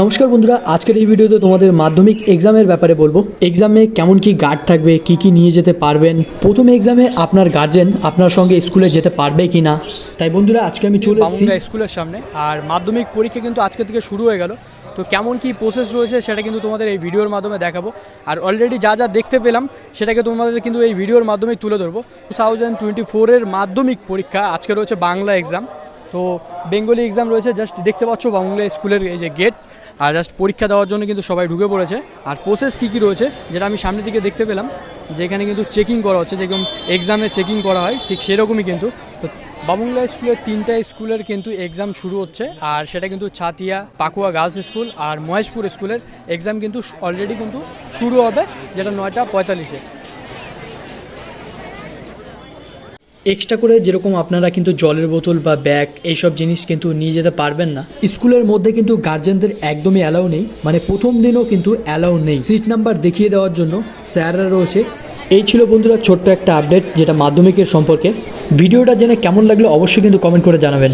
নমস্কার বন্ধুরা, আজকের এই ভিডিওতে তোমাদের মাধ্যমিক এক্সামের ব্যাপারে বলব। এক্সামে কেমন কি গার্ড থাকবে, কি কি নিয়ে যেতে পারবেন? প্রথম এক্সামে আপনার গার্জেন আপনার সঙ্গে স্কুলে যেতে পারবে কি না তাই বন্ধুরা, আজকে আমি চলে স্কুলের সামনে। আর মাধ্যমিক পরীক্ষা কিন্তু আজকে থেকে শুরু হয়ে গেল। তো কেমন কি প্রসেস রয়েছে সেটা কিন্তু তোমাদের এই ভিডিওর মাধ্যমে দেখাবো। আর অলরেডি যা যা দেখতে পেলাম, সেটাকে তোমাদের কিন্তু এই ভিডিওর মাধ্যমে তুলে ধরবো। টু থাউজেন্ড টোয়েন্টি ফোরের মাধ্যমিক পরীক্ষা আজকে রয়েছে বাংলা এক্সাম তো বেঙ্গলি এক্সাম রয়েছে জাস্ট দেখতে পাচ্ছ বাংলা স্কুলের এই যে গেট আর জাস্ট পরীক্ষা দেওয়ার জন্য কিন্তু সবাই ঢুকে পড়েছে। আর প্রসেস কী কী রয়েছে, যেটা আমি সামনের দিকে দেখতে পেলাম যেখানে কিন্তু চেকিং করা হচ্ছে, যেরকম এক্সামে চেকিং করা হয়, ঠিক সেরকমই কিন্তু। তো বাবুংলা স্কুলের তিনটা স্কুলের কিন্তু এক্সাম শুরু হচ্ছে, আর সেটা কিন্তু ছাতিয়া, পাকুয়া গার্লস স্কুল আর মহেশপুর স্কুলের এক্সাম কিন্তু অলরেডি কিন্তু শুরু হবে, যেটা নয়টা পঁয়তাল্লিশে। এক্সট্রা করে যেরকম আপনারা কিন্তু জলের বোতল বা ব্যাগ এইসব জিনিস কিন্তু নিয়ে যেতে পারবেন না। স্কুলের মধ্যে কিন্তু গার্জেনদের একদমই অ্যালাউ নেই মানে প্রথম দিনও কিন্তু অ্যালাউ নেই। সিট নাম্বার দেখিয়ে দেওয়ার জন্য স্যাররা রয়েছে। এই ছিল বন্ধুরা ছোট্ট একটা আপডেট যেটা মাধ্যমিকের সম্পর্কে। ভিডিওটা জেনে কেমন লাগল অবশ্যই কিন্তু কমেন্ট করে জানাবেন।